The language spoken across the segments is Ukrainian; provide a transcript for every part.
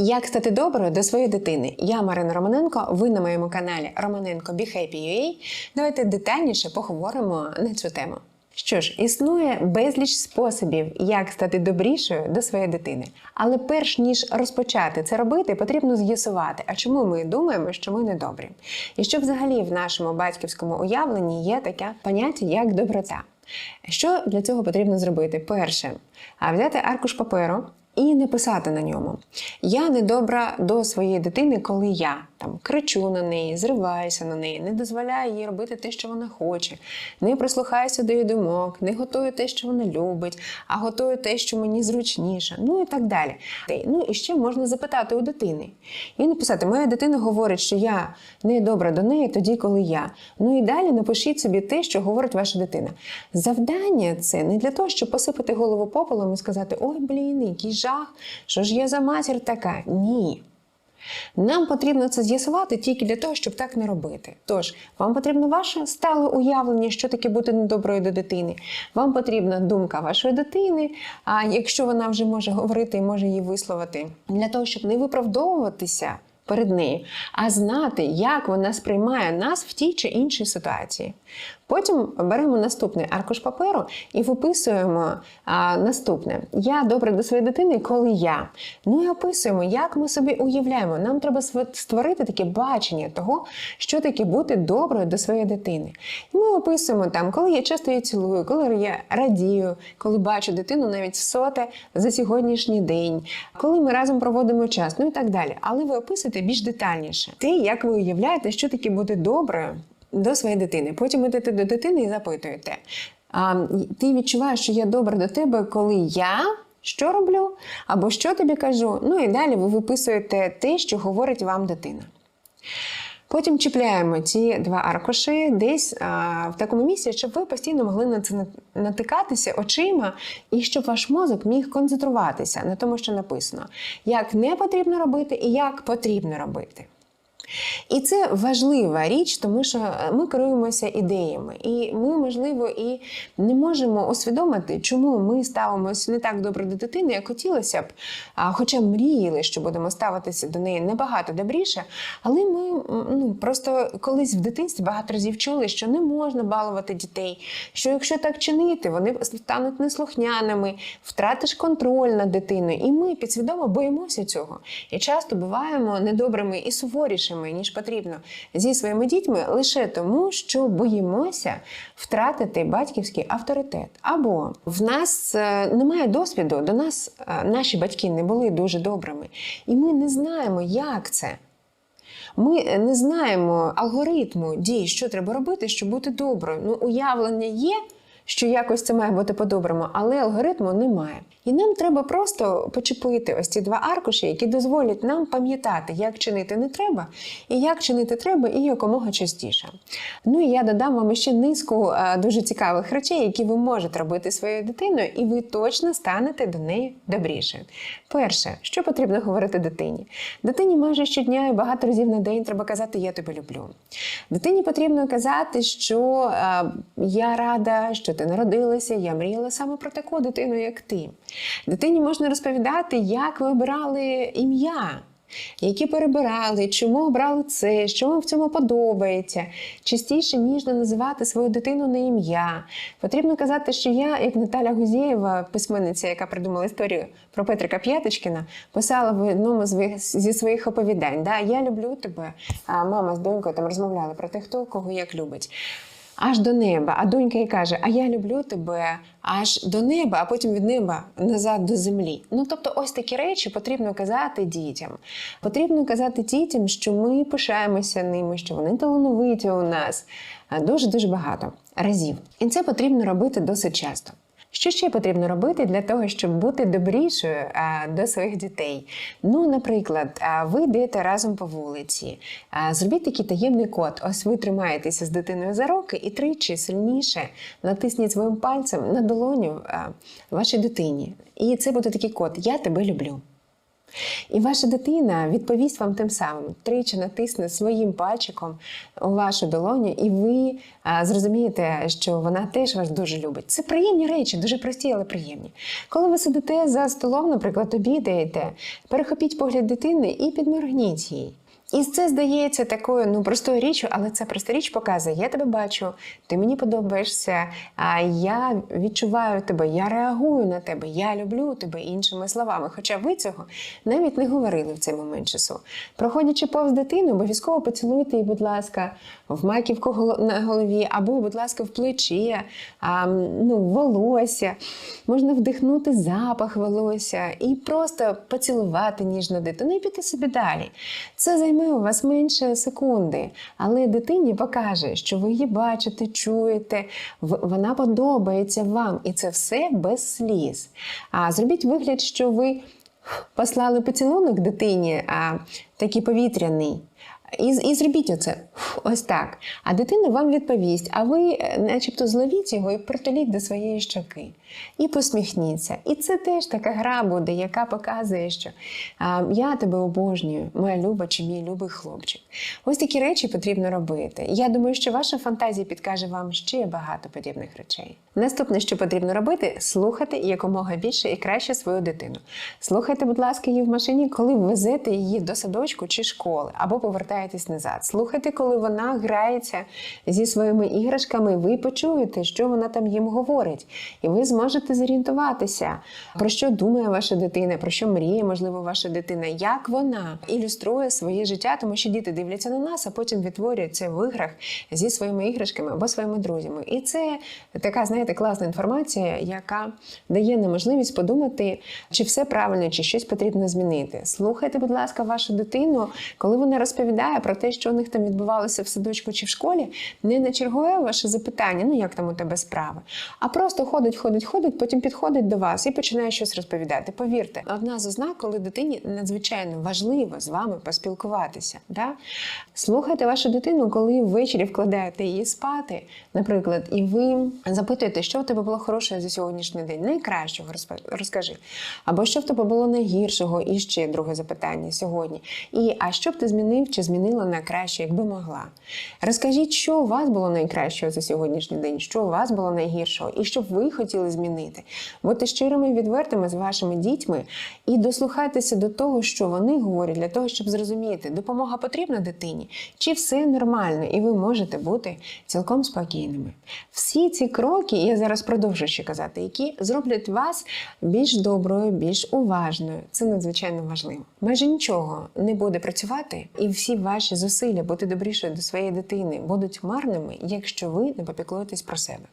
Як стати доброю до своєї дитини? Я Марина Романенко. Ви на моєму каналі Романенко Be Happy UA. Давайте детальніше поговоримо на цю тему. Що ж, існує безліч способів, як стати добрішою до своєї дитини. Але перш ніж розпочати це робити, потрібно з'ясувати, а чому ми думаємо, що ми недобрі. І що взагалі в нашому батьківському уявленні є таке поняття, як доброта. Що для цього потрібно зробити? Перше, взяти аркуш паперу і не писати на ньому. Я недобра до своєї дитини, коли я там кричу на неї, зриваюся на неї, не дозволяю їй робити те, що вона хоче, не прислухаюся до її думок, не готую те, що вона любить, а готую те, що мені зручніше, ну і так далі. Ну і ще можна запитати у дитини. І написати: моя дитина говорить, що я не добра до неї тоді, коли я. Ну і далі напишіть собі те, що говорить ваша дитина. Завдання це не для того, щоб посипати голову попелом і сказати: ой, блін, який жах, що ж я за матір така? Ні. Нам потрібно це з'ясувати тільки для того, щоб так не робити. Тож, вам потрібно ваше стале уявлення, що таке бути недоброю до дитини. Вам потрібна думка вашої дитини, а якщо вона вже може говорити і може її висловити, для того, щоб не виправдовуватися перед нею, а знати, як вона сприймає нас в тій чи іншій ситуації. Потім беремо наступний аркуш паперу і виписуємо а, наступне: Я добре до своєї дитини, коли я. Ну і описуємо, як ми собі уявляємо. Нам треба створити таке бачення того, що таке бути доброю до своєї дитини. І ми описуємо там, коли я часто її цілую, коли я радію, коли бачу дитину навіть соте за сьогоднішній день, коли ми разом проводимо час, ну і так далі. Але ви описуєте більш детальніше те, як ви уявляєте, що таке бути доброю до своєї дитини. Потім йдете до дитини і запитуєте: а, ти відчуваєш, що я добра до тебе, коли я. Що роблю, або що тобі кажу, ну і далі ви виписуєте те, що говорить вам дитина. Потім чіпляємо ці два аркуші десь а, в такому місці, щоб ви постійно могли на це натикатися очима, і щоб ваш мозок міг концентруватися на тому, що написано, як не потрібно робити і як потрібно робити. І це важлива річ, тому що ми керуємося ідеями, і ми, можливо, і не можемо усвідомити, чому ми ставимося не так добре до дитини, як хотілося б, хоча мріяли, що будемо ставитися до неї набагато добріше. Але ми ну, просто колись в дитинстві багато разів чули, що не можна балувати дітей, що якщо так чинити, вони стануть неслухняними, втратиш контроль над дитиною. І ми підсвідомо боїмося цього. І часто буваємо недобрими і суворішими ніж потрібно зі своїми дітьми лише тому, що боїмося втратити батьківський авторитет. Або в нас е, немає досвіду, до нас е, наші батьки не були дуже добрими, і ми не знаємо, як це. Ми не знаємо алгоритму дій, що треба робити, щоб бути доброю. Ну, уявлення є, що якось це має бути по-доброму, але алгоритму немає. І нам треба просто почепити ось ці два аркуші, які дозволять нам пам'ятати, як чинити не треба, і як чинити треба, і якомога частіше. Ну і я додам вам ще низку дуже цікавих речей, які ви можете робити своєю дитиною, і ви точно станете до неї добріше. Перше, що потрібно говорити дитині? Дитині майже щодня і багато разів на день треба казати Я тебе люблю. Дитині потрібно казати, що я рада, що ти народилася, я мріяла саме про таку дитину, як ти. Дитині можна розповідати, як ви обирали ім'я, які перебирали, чому обрали це, що вам в цьому подобається. Частіше ніжно називати свою дитину на ім'я. Потрібно казати, що я, як Наталя Гузєєва, письменниця, яка придумала історію про Петрика П'яточкіна, писала в одному зі своїх оповідань: да, Я люблю тебе. А мама з донькою там розмовляли про те, хто кого як любить аж до неба. А донька їй каже: А я люблю тебе аж до неба, а потім від неба назад до землі. Ну тобто, ось такі речі потрібно казати дітям. Потрібно казати дітям, що ми пишаємося ними, що вони талановиті у нас дуже дуже багато разів. І це потрібно робити досить часто. Що ще потрібно робити для того, щоб бути добрішою до своїх дітей? Ну, наприклад, ви йдете разом по вулиці, зробіть такий таємний код. Ось ви тримаєтеся з дитиною за руки і тричі сильніше натисніть своїм пальцем на долоню вашій дитині. І це буде такий код Я тебе люблю. І ваша дитина відповість вам тим самим, тричі натисне своїм пальчиком у вашу долоню, і ви зрозумієте, що вона теж вас дуже любить. Це приємні речі, дуже прості, але приємні. Коли ви сидите за столом, наприклад, обідаєте, перехопіть погляд дитини і підморгніть їй. І це здається такою ну простою річчю, але ця проста річ показує: я тебе бачу, ти мені подобаєшся, а я відчуваю тебе, я реагую на тебе, я люблю тебе іншими словами. Хоча ви цього навіть не говорили в цей момент часу. Проходячи повз дитину, обов'язково поцілуйте її, будь ласка, в маківку на голові, або, будь ласка, в плечі, а, ну, в волосся. Можна вдихнути запах волосся і просто поцілувати ніжно дитину і піти собі далі. Це займе у вас менше секунди, але дитині покаже, що ви її бачите, чуєте, вона подобається вам, і це все без сліз. А зробіть вигляд, що ви послали поцілунок дитині, а такий повітряний. І, і зробіть оце ось так. А дитина вам відповість, а ви, е, начебто, зловіть його і притуліть до своєї щоки. І посміхніться. І це теж така гра буде, яка показує, що а, я тебе обожнюю, моя люба чи мій любий хлопчик. Ось такі речі потрібно робити. Я думаю, що ваша фантазія підкаже вам ще багато подібних речей. Наступне, що потрібно робити, слухати якомога більше і краще свою дитину. Слухайте, будь ласка, її в машині, коли везете її до садочку чи школи, або повертаєтесь назад. Слухайте, коли вона грається зі своїми іграшками, ви почуєте, що вона там їм говорить, і ви зможете зорієнтуватися, про що думає ваша дитина, про що мріє, можливо, ваша дитина, як вона ілюструє своє життя, тому що діти дивляться на нас, а потім відтворюють це в іграх зі своїми іграшками або своїми друзями. І це така, знаєте, класна інформація, яка дає нам можливість подумати, чи все правильно, чи щось потрібно змінити. Слухайте, будь ласка, вашу дитину, коли вона розповідає про те, що у них там відбувалося в садочку чи в школі, не на чергове ваше запитання, ну як там у тебе справи, а просто ходить, ходить, ходить, потім підходить до вас і починає щось розповідати. Повірте, одна з ознак, коли дитині надзвичайно важливо з вами поспілкуватися. Да? Слухайте вашу дитину, коли ввечері вкладаєте її спати, наприклад, і ви запитуєте, що в тебе було хороше за сьогоднішній день, найкращого розкажи. Або що в тебе було найгіршого, і ще друге запитання сьогодні. І а що б ти змінив чи змінила на краще, якби могла? Розкажіть, що у вас було найкращого за сьогоднішній день, що у вас було найгіршого, і що б ви хотіли змінити. Будьте щирими і відвертими з вашими дітьми і дослухайтеся до того, що вони говорять, для того, щоб зрозуміти, допомога потрібна дитині, чи все нормально, і ви можете бути цілком спокійними. Всі ці кроки, я зараз продовжу ще казати, які зроблять вас більш доброю, більш уважною. Це надзвичайно важливо. Майже нічого не буде працювати, і всі ваші зусилля бути добрішою до своєї дитини будуть марними, якщо ви не попіклуєтесь про себе.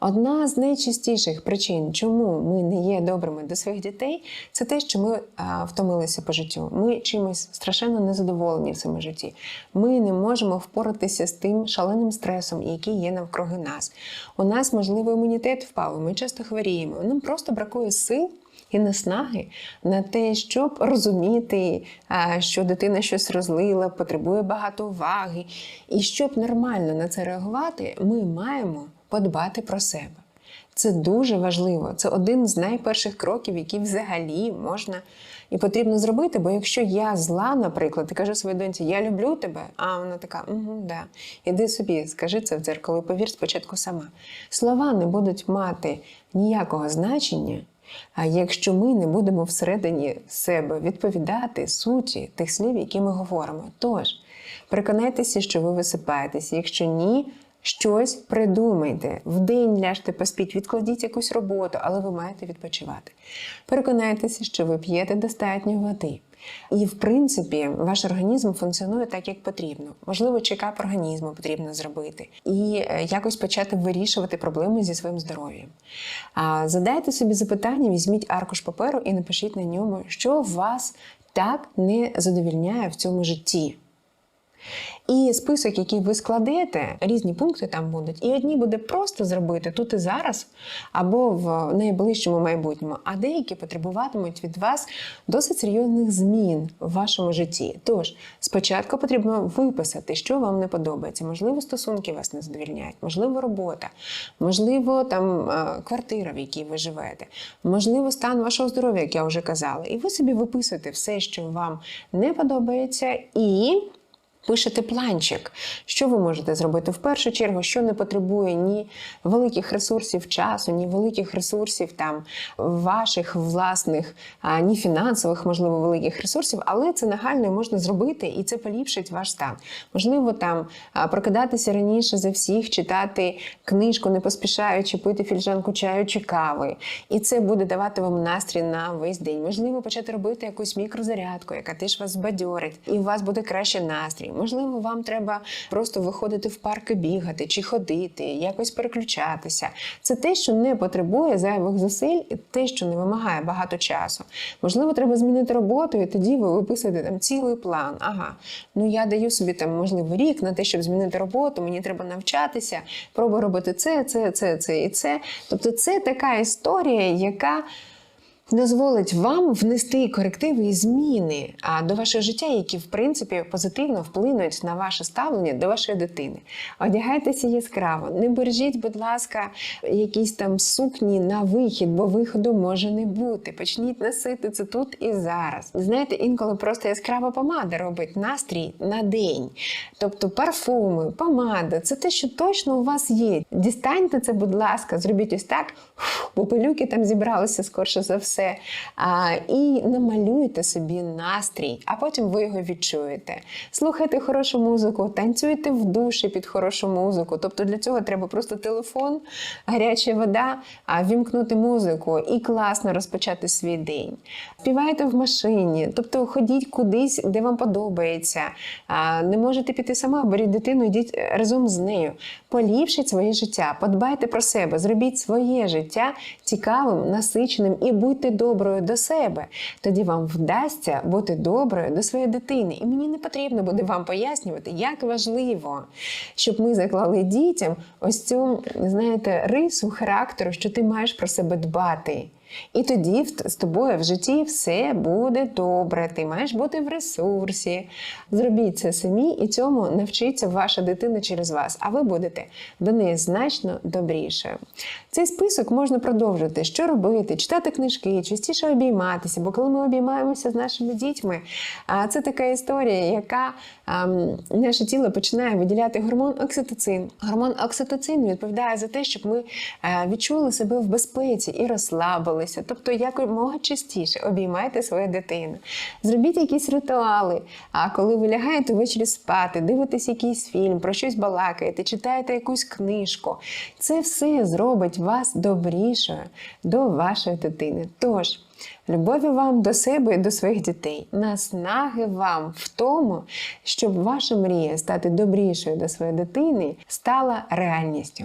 Одна з найчастіших причин, чому ми не є добрими до своїх дітей, це те, що ми втомилися по життю. Ми чимось страшенно незадоволені в цьому житті. Ми не можемо впоратися з тим шаленим стресом, який є навкруги нас. У нас, можливо, імунітет впав, ми часто хворіємо. Нам просто бракує сил. І наснаги на те, щоб розуміти, що дитина щось розлила, потребує багато уваги. І щоб нормально на це реагувати, ми маємо подбати про себе. Це дуже важливо. Це один з найперших кроків, які взагалі можна і потрібно зробити. Бо якщо я зла, наприклад, і кажу своїй доньці, я люблю тебе, а вона така, угу, да. Іди собі, скажи це в дзеркало, повір спочатку сама. Слова не будуть мати ніякого значення. А якщо ми не будемо всередині себе відповідати суті тих слів, які ми говоримо, тож переконайтеся, що ви висипаєтеся. Якщо ні, щось придумайте. Вдень ляжте поспіть, відкладіть якусь роботу, але ви маєте відпочивати. Переконайтеся, що ви п'єте достатньо води. І, в принципі, ваш організм функціонує так, як потрібно. Можливо, чекап організму потрібно зробити і е, якось почати вирішувати проблеми зі своїм здоров'ям. Задайте собі запитання, візьміть аркуш паперу і напишіть на ньому, що вас так не задовільняє в цьому житті. І список, який ви складете, різні пункти там будуть, і одні буде просто зробити тут і зараз, або в найближчому майбутньому, а деякі потребуватимуть від вас досить серйозних змін в вашому житті. Тож спочатку потрібно виписати, що вам не подобається. Можливо, стосунки вас не задовільняють, можливо, робота, можливо, там е, квартира, в якій ви живете, можливо, стан вашого здоров'я, як я вже казала. І ви собі виписуєте все, що вам не подобається, і. Пишете планчик, що ви можете зробити в першу чергу, що не потребує ні великих ресурсів часу, ні великих ресурсів там ваших власних, ні фінансових, можливо, великих ресурсів, але це нагально можна зробити, і це поліпшить ваш стан. Можливо, там прокидатися раніше за всіх, читати книжку, не поспішаючи, пити фільжанку чаю чи кави. І це буде давати вам настрій на весь день. Можливо, почати робити якусь мікрозарядку, яка теж вас збадьорить, і у вас буде краще настрій. Можливо, вам треба просто виходити в парки бігати чи ходити, якось переключатися. Це те, що не потребує зайвих зусиль, і те, що не вимагає багато часу. Можливо, треба змінити роботу, і тоді ви виписуєте там цілий план. Ага, ну я даю собі там, можливо, рік на те, щоб змінити роботу, мені треба навчатися, пробую робити це, це, це, це і це. Тобто, це така історія, яка дозволить вам внести корективи і зміни до вашого життя, які в принципі позитивно вплинуть на ваше ставлення до вашої дитини. Одягайтеся яскраво, не бережіть, будь ласка, якісь там сукні на вихід, бо виходу може не бути. Почніть носити це тут і зараз. Знаєте, інколи просто яскрава помада робить настрій на день. Тобто парфуми, помада це те, що точно у вас є. Дістаньте це, будь ласка, зробіть ось так, бо пилюки там зібралися скорше за все. А, і намалюйте собі настрій, а потім ви його відчуєте. Слухайте хорошу музику, танцюйте в душі під хорошу музику. Тобто для цього треба просто телефон, гаряча вода, а вімкнути музику і класно розпочати свій день. Співайте в машині, тобто ходіть кудись, де вам подобається. А, не можете піти сама, беріть дитину, йдіть разом з нею. Поліпшіть своє життя, подбайте про себе, зробіть своє життя цікавим, насиченим і будьте доброю до себе. Тоді вам вдасться бути доброю до своєї дитини. І мені не потрібно буде вам пояснювати, як важливо, щоб ми заклали дітям ось цю, знаєте, рису характеру, що ти маєш про себе дбати. І тоді з тобою в житті все буде добре. Ти маєш бути в ресурсі. Зробіть це самі, і цьому навчиться ваша дитина через вас, а ви будете до неї значно добрішою. Цей список можна продовжити. Що робити? Читати книжки, частіше обійматися. Бо коли ми обіймаємося з нашими дітьми, це така історія, яка наше тіло починає виділяти гормон окситоцин. Гормон окситоцин відповідає за те, щоб ми е, відчули себе в безпеці і розслабилися. Тобто, якомога частіше обіймайте свою дитину. Зробіть якісь ритуали. А коли ви лягаєте ввечері спати, дивитесь якийсь фільм, про щось балакаєте, читаєте якусь книжку, це все зробить вас добрішою до вашої дитини. Тож. Любові вам до себе і до своїх дітей, наснаги вам в тому, щоб ваша мрія стати добрішою до своєї дитини стала реальністю.